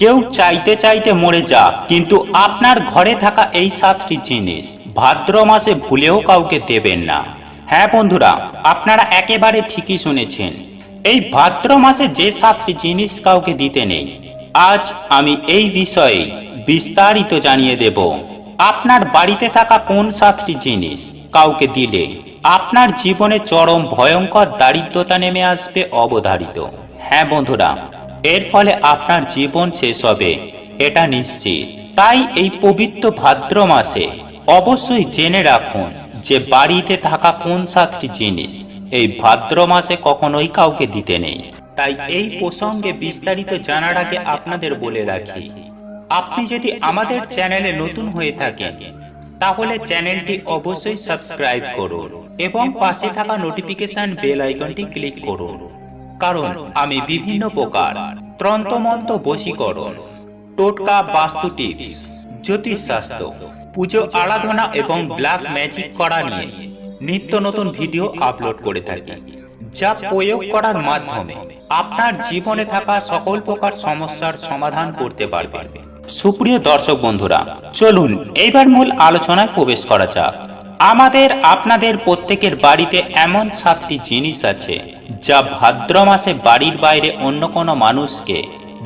কেউ চাইতে চাইতে মরে যাক কিন্তু আপনার ঘরে থাকা এই সাতটি জিনিস ভাদ্র মাসে ভুলেও কাউকে দেবেন না। হ্যাঁ বন্ধুরা, আপনারা একেবারে ঠিকই শুনেছেন। এই ভাদ্র মাসে যে সাতটি জিনিস কাউকে দিতে নেই, আজ আমি এই বিষয়ে বিস্তারিত জানিয়ে দেব। আপনার বাড়িতে থাকা কোন সাতটি জিনিস কাউকে দিলে আপনার জীবনে চরম ভয়ঙ্কর দারিদ্রতা নেমে আসবে অবধারিত। হ্যাঁ বন্ধুরা এর ফলে আপনার জীবন শেষ হবে, এটা নিশ্চিত। তাই এই পবিত্র ভাদ্র মাসে অবশ্যই জেনে রাখুন যে বাড়িতে থাকা কোন সাতটি জিনিস এই ভাদ্র মাসে কখনোই কাউকে দিতে নেই। তাই এই প্রসঙ্গে বিস্তারিত জানার আগে আপনাদের বলে রাখি, আপনি যদি আমাদের চ্যানেলে নতুন হয়ে থাকেন, তাহলে চ্যানেলটি অবশ্যই সাবস্ক্রাইব করুন এবং পাশে থাকা নোটিফিকেশন বেল আইকনটি ক্লিক করুন। কারণ আমি বিভিন্ন প্রকার ত্রন্তমন্ত বশীকরণ, টোটকা বাস্তু টিপস, জ্যোতিষশাস্ত্র, পুজো আরাধনা এবং ব্ল্যাক ম্যাজিক করা নিয়ে নিত্য নতুন ভিডিও আপলোড করে থাকি, যা প্রয়োগ করার মাধ্যমে আপনার জীবনে থাকা সকল প্রকার সমস্যার সমাধান করতে পারবেন সুপ্রিয় দর্শক বন্ধুরা, চলুন এইবার মূল আলোচনায় প্রবেশ করা যাক। আমাদের, আপনাদের প্রত্যেকের বাড়িতে এমন সাতটি জিনিস আছে, যা ভাদ্র মাসে বাড়ির বাইরে অন্য কোনো মানুষকে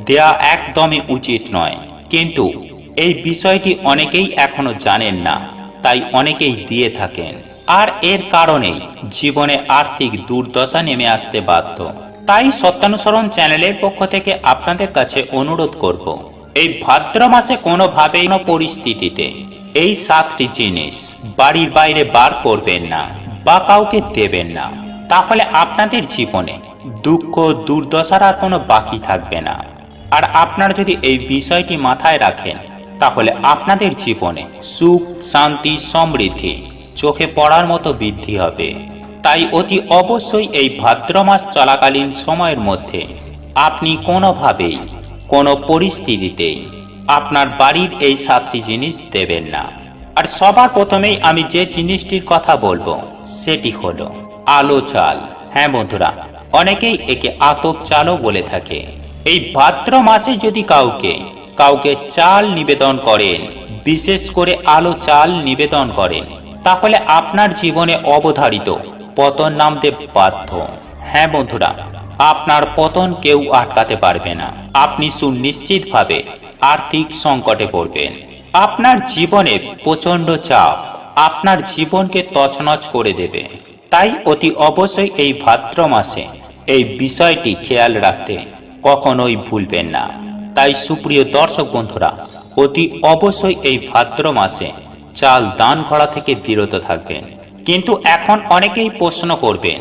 দেয়া একদমই উচিত নয়। কিন্তু এই বিষয়টি অনেকেই এখনও জানেন না, তাই অনেকেই দিয়ে থাকেন। আর এর কারণেই জীবনে আর্থিক দুর্দশা নেমে আসতে বাধ্য। তাই সত্যানুসরণ চ্যানেলের পক্ষ থেকে আপনাদের কাছে অনুরোধ করব, এই ভাদ্র মাসে কোনোভাবেই কোনো পরিস্থিতিতে এই সাতটি জিনিস বাড়ির বাইরে বার করবেন না, বা কাউকে দেবেন না। তাহলে আপনাদের জীবনে দুঃখ, দুর্দশার আর কোনো বাকি থাকবে না। আর আপনারা যদি এই বিষয়টি মাথায় রাখেন, তাহলে আপনাদের জীবনে সুখ, শান্তি, সমৃদ্ধি চোখে পড়ার মতো বৃদ্ধি হবে। তাই অতি অবশ্যই এই ভাদ্র মাস চলাকালীন সময়ের মধ্যে আপনি কোনোভাবেই কোনো পরিস্থিতিতেই আপনার বাড়ির এই সাতটি জিনিস দেবেন না। আর সবার প্রথমেই আমি যে জিনিসটির কথা বলব, সেটি হলো আলো চাল। হ্যাঁ বন্ধুরা, অনেকেই একে আতপ চালও বলে থাকে। এই ভাদ্র মাসে যদি কাউকে কাউকে চাল নিবেদন করেন, বিশেষ করে আলো চাল নিবেদন করেন, তাহলে আপনার জীবনে অবধারিত পতন নামতে বাধ্য। হ্যাঁ বন্ধুরা, আপনার পতন কেউ আটকাতে পারবে না। আপনি সুনিশ্চিতভাবে আর্থিক সংকটে পড়বেন। আপনার জীবনে প্রচণ্ড চাপ। আপনার জীবনকে তছনছ করে দেবে। তাই অতি অবশ্যই এই ভাদ্র মাসে এই বিষয়টি খেয়াল রাখতে কখনোই ভুলবেন না। তাই সুপ্রিয় দর্শক বন্ধুরা, অতি অবশ্যই এই ভাদ্র মাসে চাল দান করা থেকে বিরত থাকবেন। কিন্তু এখন অনেকেই প্রশ্ন করবেন,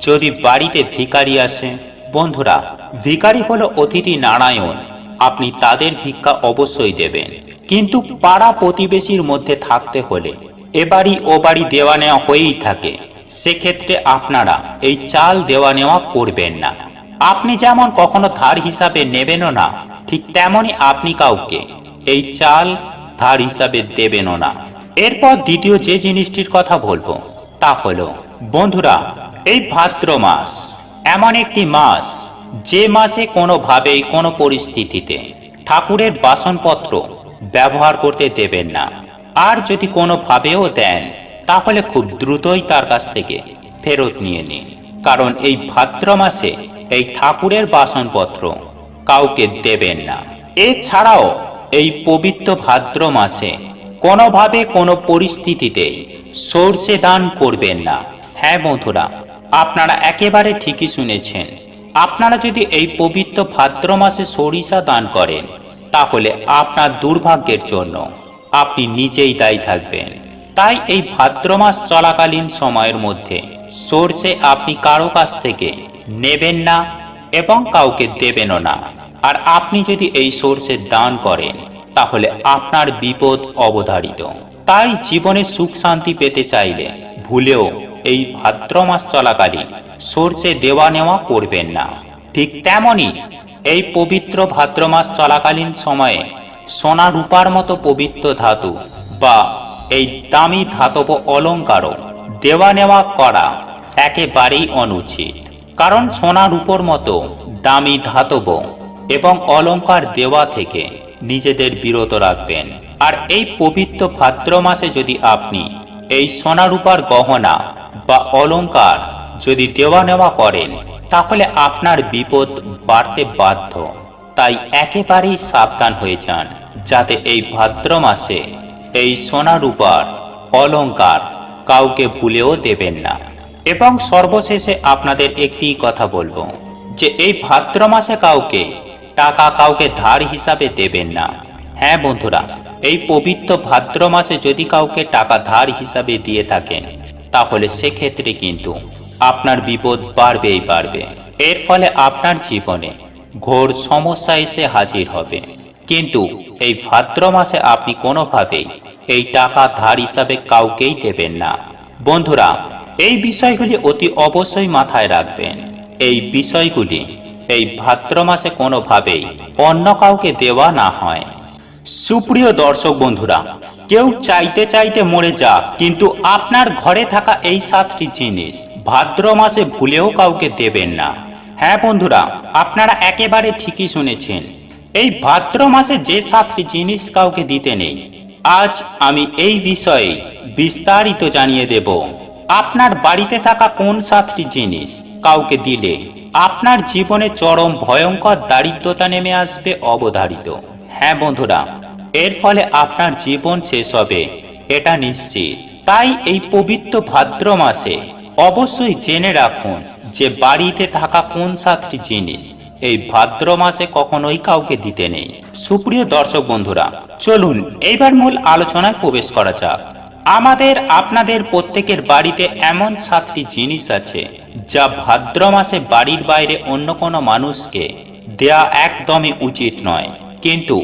যদি বাড়িতে ভিখারি আসে? বন্ধুরা, ভিখারি হলো অতিথি নারায়ণ। আপনি তাদের ভিক্ষা অবশ্যই দেবেন। কিন্তু পাড়া প্রতিবেশীর মধ্যে থাকতে হলে এবারই ও বাড়ি দেওয়া নেওয়া হয়েই থাকে। সেক্ষেত্রে আপনারা এই চাল দেওয়া নেওয়া করবেন না। আপনি যেমন কখনো ধার হিসাবে নেবেনও না, ঠিক তেমনই আপনি কাউকে এই চাল ধার হিসাবে দেবেনও না। এরপর দ্বিতীয় যে জিনিসটির কথা বলব, তা হলো, বন্ধুরা, এই ভাদ্র মাস এমন একটি মাস যে মাসে কোনোভাবেই কোনো পরিস্থিতিতে ঠাকুরের বাসনপত্র ব্যবহার করতে দেবেন না, আর যদি কোনোভাবেও দেন, তাহলে খুব দ্রুতই তার কাছ থেকে ফেরত নিয়ে নিন। কারণ এই ভাদ্র মাসে এই ঠাকুরের বাসনপত্র কাউকে দেবেন না। এছাড়াও এই পবিত্র ভাদ্র মাসে কোনোভাবে কোনো পরিস্থিতিতেই সর্ষে দান করবেন না। হ্যাঁ বন্ধুরা, আপনারা একেবারে ঠিকই শুনেছেন। আপনারা যদি এই পবিত্র ভাদ্র মাসে সরিষা দান করেন, তাহলে আপনার দুর্ভাগ্যের জন্য আপনি নিজেই দায়ী থাকবেন। তাই এই ভাদ্র মাস চলাকালীন সময়ের মধ্যে সর্ষে আপনি কারও কাছ থেকে নেবেন না এবং কাউকে দেবেনও না। আর আপনি যদি এই সর্ষের দান করেন, তাহলে আপনার বিপদ অবধারিত। তাই জীবনে সুখ শান্তি পেতে চাইলে ভুলেও এই ভাদ্র মাস চলাকালীন সর্ষে দেওয়া নেওয়া করবেন না। ঠিক তেমনি এই পবিত্র ভাদ্র মাস চলাকালীন সময়ে সোনা রূপার মতো পবিত্র ধাতু বা এই দামি ধাতব অলঙ্কারও দেওয়া নেওয়া করা একেবারেই অনুচিত। কারণ সোনা রূপর মতো দামি ধাতব এবং অলংকার দেওয়া থেকে নিজেদের বিরত রাখবেন। আর এই পবিত্র ভাদ্র মাসে যদি আপনি এই সোনা রূপার গহনা বা অলংকার যদি দেওয়া নেওয়া করেন, তাহলে আপনার বিপদ বাড়তে বাধ্য। তাই একেবারেই সাবধান হয়ে যান, যাতে এই ভাদ্র মাসে এই সোনা রূপার অলংকার কাউকে ভুলেও দেবেন না। এবং সর্বশেষে আপনাদের একটি কথা বলব, যে এই ভাদ্র মাসে কাউকে টাকা কাউকে ধার হিসাবে দেবেন না। হ্যাঁ বন্ধুরা, এই পবিত্র ভাদ্র মাসে যদি কাউকে টাকা ধার হিসাবে দিয়ে থাকেন তাহলে সেক্ষেত্রে কিন্তু আপনার বিপদ বাড়বেই বাড়বে। এর ফলে আপনার জীবনে ঘোর সমস্যা এসে হাজির হবে। কিন্তু এই ভাদ্র মাসে আপনি কোনোভাবেই এই টাকা ধার হিসাবে কাউকেই দেবেন না। বন্ধুরা, এই বিষয়গুলি অতি অবশ্যই মাথায় রাখবেন। এই বিষয়গুলি এই ভাদ্র মাসে কোনোভাবেই অন্য কাউকে দেওয়া না হয়। সুপ্রিয় দর্শক বন্ধুরা, কেউ চাইতে চাইতে মরে যাক, কিন্তু আপনার ঘরে থাকা এই সাতটি জিনিস ভাদ্র মাসে ভুলেও কাউকে দেবেন না। হ্যাঁ বন্ধুরা, আপনারা একেবারে ঠিকই শুনেছেন, এই ভাদ্র মাসে যে সাতটি জিনিস কাউকে দিতে নেই, আজ আমি এই বিষয়ে বিস্তারিত জানিয়ে দেব। আপনার বাড়িতে থাকা কোন সাতটি জিনিস কাউকে দিলে আপনার জীবনে চরম ভয়ঙ্কর দারিদ্রতা নেমে আসবে অবধারিত? হ্যাঁ বন্ধুরা, এর ফলে আপনার জীবন শেষ হবে, এটা নিশ্চিত। তাই এই পবিত্র ভাদ্র মাসে অবশ্যই জেনে রাখুন যে বাড়িতে থাকা কোন সাতটি জিনিস এই ভাদ্র মাসে কখনোই কাউকে দিতে নেই। সুপ্রিয় দর্শক বন্ধুরা, চলুন এইবার মূল আলোচনায় প্রবেশ করা যাক। আমাদের, আপনাদের প্রত্যেকের বাড়িতে এমন সাতটি জিনিস আছে যা ভাদ্র মাসে বাড়ির বাইরে অন্য কোনো মানুষকে দেয়া একদমই উচিত নয়। কিন্তু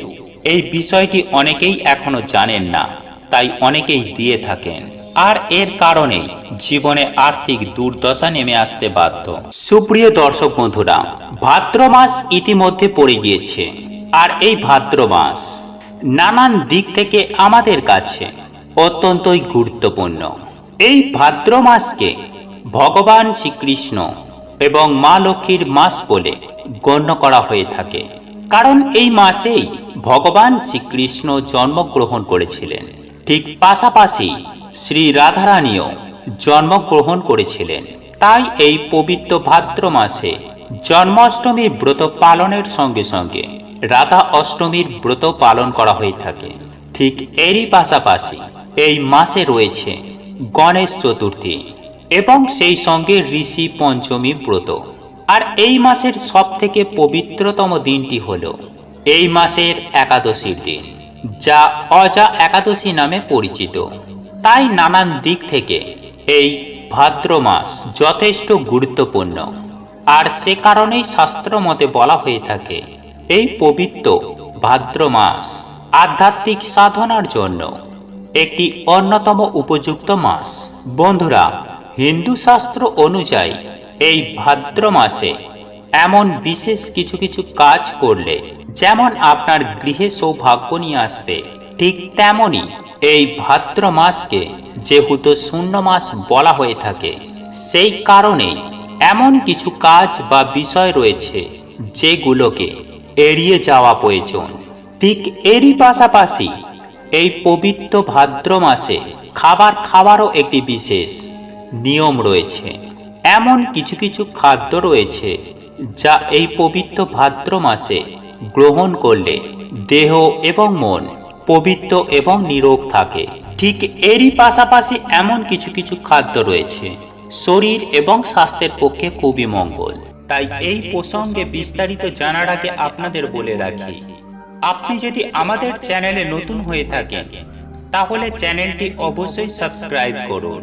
এই বিষয়টি অনেকেই এখনও জানেন না, তাই অনেকেই দিয়ে থাকেন। আর এর কারণেই জীবনে আর্থিক দুর্দশা নেমে আসতে বাধ্য। সুপ্রিয় দর্শক বন্ধুরা, ভাদ্র মাস ইতিমধ্যে পড়ে গিয়েছে, আর এই ভাদ্র মাস নানান দিক থেকে আমাদের কাছে অত্যন্তই গুরুত্বপূর্ণ। এই ভাদ্র মাসকে ভগবান শ্রীকৃষ্ণ এবং মা লক্ষ্মীর মাস বলে গণ্য করা হয়ে থাকে। কারণ এই মাসেই ভগবান শ্রীকৃষ্ণ জন্মগ্রহণ করেছিলেন। ঠিক পাশাপাশি শ্রী রাধারানীও জন্মগ্রহণ করেছিলেন। তাই এই পবিত্র ভাদ্র মাসে জন্মাষ্টমী ব্রত পালনের সঙ্গে সঙ্গে রাধা অষ্টমীর ব্রত পালন করা হয়ে থাকে। ঠিক এরই পাশাপাশি এই মাসে রয়েছে গণেশ চতুর্থী এবং সেই সঙ্গে ঋষি পঞ্চমী ব্রত। আর এই মাসের সব থেকে পবিত্রতম দিনটি হল এই মাসের একাদশীর দিন, যা অজা একাদশী নামে পরিচিত। তাই নানান দিক থেকে এই ভাদ্র মাস যথেষ্ট গুরুত্বপূর্ণ। আর সে কারণেই শাস্ত্র মতে বলা হয়ে থাকে, এই পবিত্র ভাদ্র মাস আধ্যাত্মিক সাধনার জন্য একটি অন্যতম উপযুক্ত মাস। বন্ধুরা হিন্দু শাস্ত্র অনুযায়ী এই ভাদ্র মাসে এমন বিশেষ কিছু কিছু কাজ করলে যেমন আপনার গৃহে সৌভাগ্য নিয়ে আসবে, ঠিক তেমনি এই ভাদ্র মাসকে যেহেতু শূন্য মাস বলা হয়ে থাকে, সেই কারণেই এমন কিছু কাজ বা বিষয় রয়েছে যেগুলোকে এড়িয়ে যাওয়া প্রয়োজন। ঠিক এরই পাশাপাশি এই পবিত্র ভাদ্র মাসে খাবার খাওয়ারও একটি বিশেষ নিয়ম রয়েছে। এমন কিছু কিছু খাদ্য রয়েছে যা এই পবিত্র ভাদ্র মাসে গ্রহণ করলে দেহ এবং মন পবিত্র এবং নিরোগ থাকে। ঠিক এরই পাশাপাশি এমন কিছু কিছু খাদ্য রয়েছে, শরীর এবং স্বাস্থ্যের পক্ষে খুবই মঙ্গল। তাই এই প্রসঙ্গে বিস্তারিত জানার আগে আপনাদের বলে রাখি, আপনি যদি আমাদের চ্যানেলে নতুন হয়ে থাকেন, তাহলে চ্যানেলটি অবশ্যই সাবস্ক্রাইব করুন।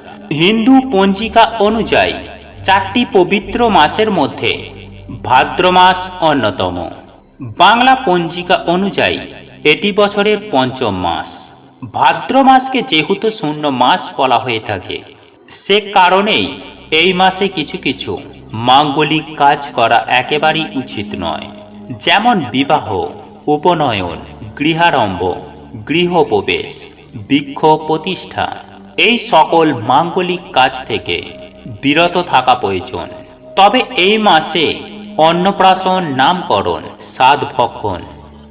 হিন্দু পঞ্জিকা অনুযায়ী চারটি পবিত্র মাসের মধ্যে ভাদ্র মাস অন্যতম। বাংলা পঞ্জিকা অনুযায়ী এটি বছরের পঞ্চম মাস। ভাদ্র মাসকে যেহেতু শূন্য মাস বলা হয়ে থাকে, সে কারণেই এই মাসে কিছু কিছু মাঙ্গলিক কাজ করা একেবারেই উচিত নয়। যেমন বিবাহ, উপনয়ন, গৃহারম্ভ, গৃহপ্রবেশ, বৃক্ষ প্রতিষ্ঠা এই সকল মাঙ্গলিক কাজ থেকে বিরত থাকা প্রয়োজন। তবে এই মাসে অন্নপ্রাশন, নামকরণ সাদ ভক্ষণ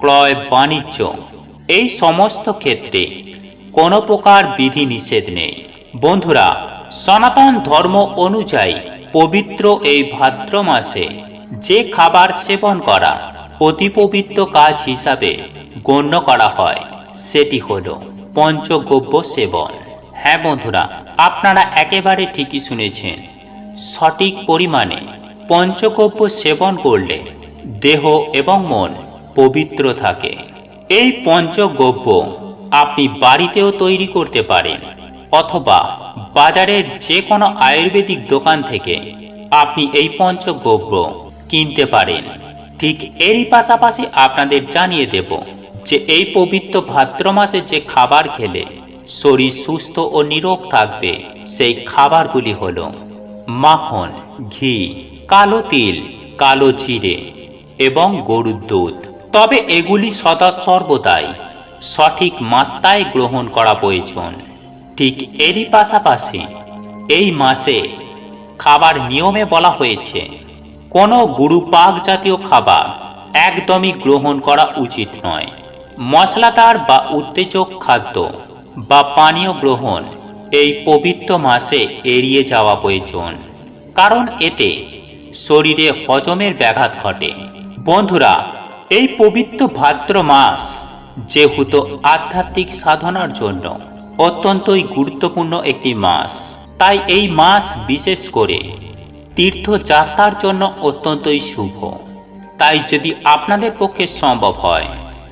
ক্রয়, বাণিজ্য, এই সমস্ত ক্ষেত্রে কোনো প্রকার বিধি নিষেধ নেই। বন্ধুরা, সনাতন ধর্ম অনুযায়ী পবিত্র এই ভাদ্র মাসে যে খাবার সেবন করা অতি পবিত্র কাজ হিসাবে গণ্য করা হয়, সেটি হল পঞ্চগব্য সেবন। হ্যাঁ বন্ধুরা, আপনারা একেবারে ঠিকই শুনেছেন। সঠিক পরিমাণে পঞ্চগব্য সেবন করলে দেহ এবং মন পবিত্র থাকে। এই পঞ্চগব্য আপনি বাড়িতেও তৈরি করতে পারেন অথবা বাজারের যে কোনো আয়ুর্বেদিক দোকান থেকে আপনি এই পঞ্চগব্য কিনতে পারেন। ঠিক এরই পাশাপাশি আপনাদের জানিয়ে দেব যে এই পবিত্র ভাদ্র মাসে যে খাবার খেলে শরীর সুস্থ ও নিরোগ থাকবে, সেই খাবারগুলি হল মাখন, ঘি, কালো তিল, কালো জিরে এবং গরুর দুধ। তবে এগুলি সদা সর্বদাই সঠিক মাত্রায় গ্রহণ করা প্রয়োজন। ঠিক এরই পাশাপাশি এই মাসে খাবার নিয়মে বলা হয়েছে, কোনো গুরুপাক জাতীয় খাবার একদমই গ্রহণ করা উচিত নয়। মশলাদার বা উত্তেজক খাদ্য বা পানীয় গ্রহণ এই পবিত্র মাসে এড়িয়ে যাওয়া প্রয়োজন। কারণ এতে শরীরে হজমের ব্যাঘাত ঘটে। বন্ধুরা, এই পবিত্র ভাদ্র মাস যেহেতু আধ্যাত্মিক সাধনার জন্য অত্যন্তই গুরুত্বপূর্ণ একটি মাস, তাই এই মাস বিশেষ করে তীর্থযাত্রার জন্য অত্যন্তই শুভ। তাই যদি আপনাদের পক্ষে সম্ভব হয়,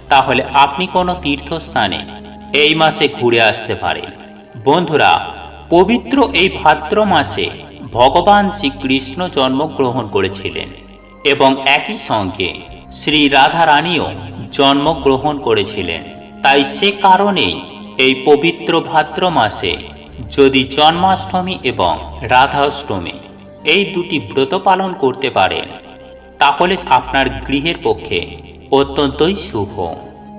তাহলে আপনি কোনো তীর্থস্থানে এই মাসে ঘুরে আসতে পারে। বন্ধুরা, পবিত্র এই ভাদ্র মাসে ভগবান শ্রীকৃষ্ণ জন্মগ্রহণ করেছিলেন এবং একই সঙ্গে শ্রী রাধা রানীও জন্মগ্রহণ করেছিলেন। তাই সে কারণেই এই পবিত্র ভাদ্র মাসে যদি জন্মাষ্টমী এবং রাধাষ্টমী এই দুটি ব্রত পালন করতে পারেন, তাহলে আপনার গৃহের পক্ষে অত্যন্তই শুভ।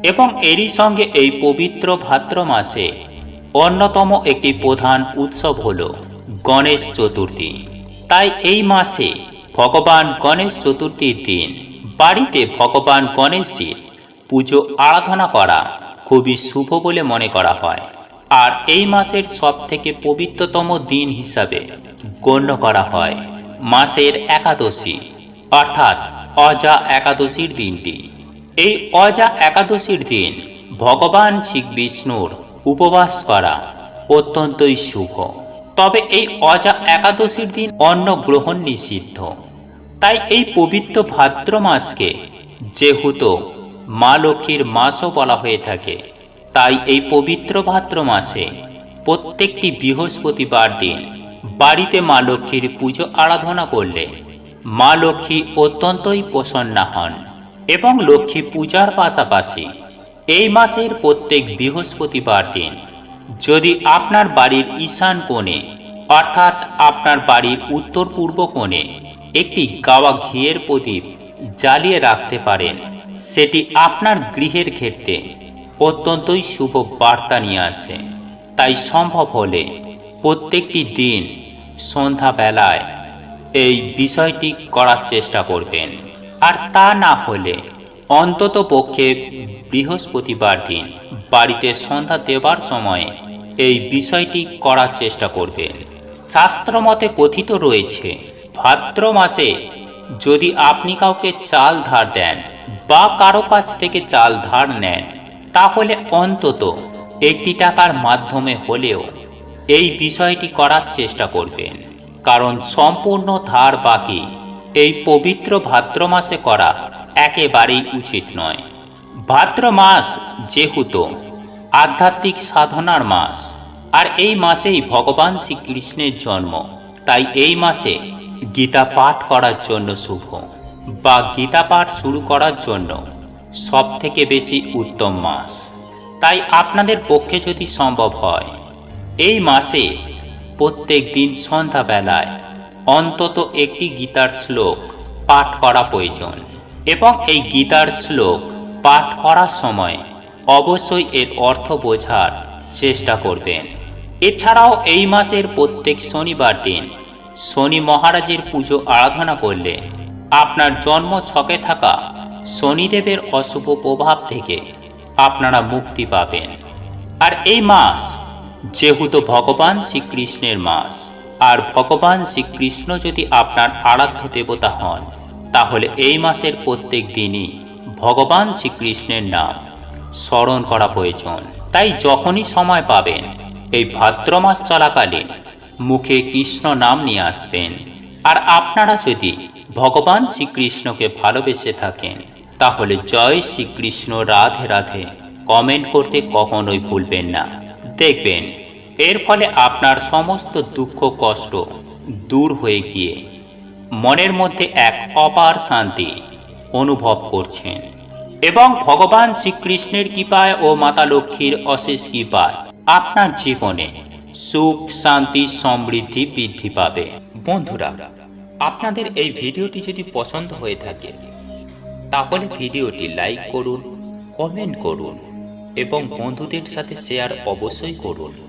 এবং এরই সঙ্গে এই পবিত্র ভাদ্র মাসে অন্যতম একটি প্রধান উৎসব হল গণেশ চতুর্থী। তাই এই মাসে ভগবান গণেশ চতুর্থীর দিন বাড়িতে ভগবান গণেশের পুজো আরাধনা করা খুবই শুভ বলে মনে করা হয়। আর এই মাসের সব থেকে পবিত্রতম দিন হিসাবে গণ্য করা হয় মাসের একাদশী, অর্থাৎ অজা একাদশীর দিনটি। এই অজা একাদশীর দিন ভগবান শ্রী বিষ্ণুর উপবাস করা অত্যন্তই শুভ। তবে এই অজা একাদশীর দিন অন্ন গ্রহণ নিষিদ্ধ। তাই এই পবিত্র ভাদ্র মাসকে যেহেতু মা লক্ষ্মীর মাসও বলা হয়ে থাকে, তাই এই পবিত্র ভাদ্র মাসে প্রত্যেকটি বৃহস্পতিবার দিন বাড়িতে মা লক্ষ্মীর পুজো আরাধনা করলে মা লক্ষ্মী অত্যন্তই প্রসন্না হন। এবং লক্ষ্মী পূজার পাশাপাশি এই মাসের প্রত্যেক বৃহস্পতিবার দিন যদি আপনার বাড়ির ঈশান কোণে, অর্থাৎ আপনার বাড়ির উত্তর পূর্ব কোণে একটি গাওয়া ঘিয়ের প্রদীপ জ্বালিয়ে রাখতে পারেন, সেটি আপনার গৃহের ক্ষেত্রে অত্যন্তই শুভ বার্তা নিয়ে আসে। তাই সম্ভব হলে প্রত্যেকটি দিন সন্ধ্যাবেলায় এই বিষয়টি করার চেষ্টা করবেন। আর তা না হলে অন্তত পক্ষে বৃহস্পতিবার দিন বাড়িতে সন্ধ্যা দেবার সময়ে এই বিষয়টি করার চেষ্টা করবেন। শাস্ত্রমতে কথিত রয়েছে, ভাদ্র মাসে যদি আপনি কাউকে চাল ধার দেন বা কারও কাছ থেকে চাল ধার নেন, তাহলে অন্তত একটি টাকার মাধ্যমে হলেও এই বিষয়টি করার চেষ্টা করবেন। কারণ সম্পূর্ণ ধার বাকি এই পবিত্র ভাদ্র মাসে করা একেবারেই উচিত নয়। ভাদ্র মাস যেহেতু আধ্যাত্মিক সাধনার মাস, আর এই মাসেই ভগবান শ্রীকৃষ্ণের জন্ম, তাই এই মাসে গীতা পাঠ করার জন্য শুভ বা গীতা পাঠ শুরু করার জন্য সব থেকে বেশি উত্তম মাস। তাই আপনাদের পক্ষে যদি সম্ভব হয়, এই মাসে প্রত্যেক দিন সন্ধ্যাবেলায় অন্তত একটি গীতার শ্লোক পাঠ করা প্রয়োজন। এবং এই গীতার শ্লোক পাঠ করার সময় অবশ্যই এর অর্থ বোঝার চেষ্টা করবেন। এছাড়াও এই মাসের প্রত্যেক শনিবার দিন শনি মহারাজের পুজো আরাধনা করলে আপনার জন্ম ছকে থাকা শনিদেবের অশুভ প্রভাব থেকে আপনারা মুক্তি পাবেন। আর এই মাস যেহেতু ভগবান শ্রীকৃষ্ণের মাস আর ভগবান শ্রীকৃষ্ণ যদি আপনার আরাধ্য দেবতা হন, তাহলে এই মাসের প্রত্যেক দিনই ভগবান শ্রীকৃষ্ণের নাম স্মরণ করা প্রয়োজন। তাই যখনই সময় পাবেন, এই ভাদ্র মাস চলাকালীন মুখে কৃষ্ণ নাম নিয়ে আসবেন। আর আপনারা যদি ভগবান শ্রীকৃষ্ণকে ভালোবেসে থাকেন, তাহলে জয় শ্রীকৃষ্ণ, রাধে রাধে। কমেন্ট করতে কখনোই ভুলবেন না। দেখবেন এর ফলে আপনার সমস্ত দুঃখ, কষ্ট দূর হয়ে গিয়ে মনের মধ্যে এক অপার শান্তি অনুভব করছেন। এবং ভগবান শ্রীকৃষ্ণের কৃপায় ও মাতা লক্ষ্মীর অশেষ কৃপায় আপনার জীবনে সুখ, শান্তি, সমৃদ্ধি বৃদ্ধি পাবে। বন্ধুরা, আপনাদের এই ভিডিওটি যদি পছন্দ হয়ে থাকে, তাহলে ভিডিওটি লাইক করুন, কমেন্ট করুন এবং বন্ধুদের সাথে শেয়ার অবশ্যই করুন।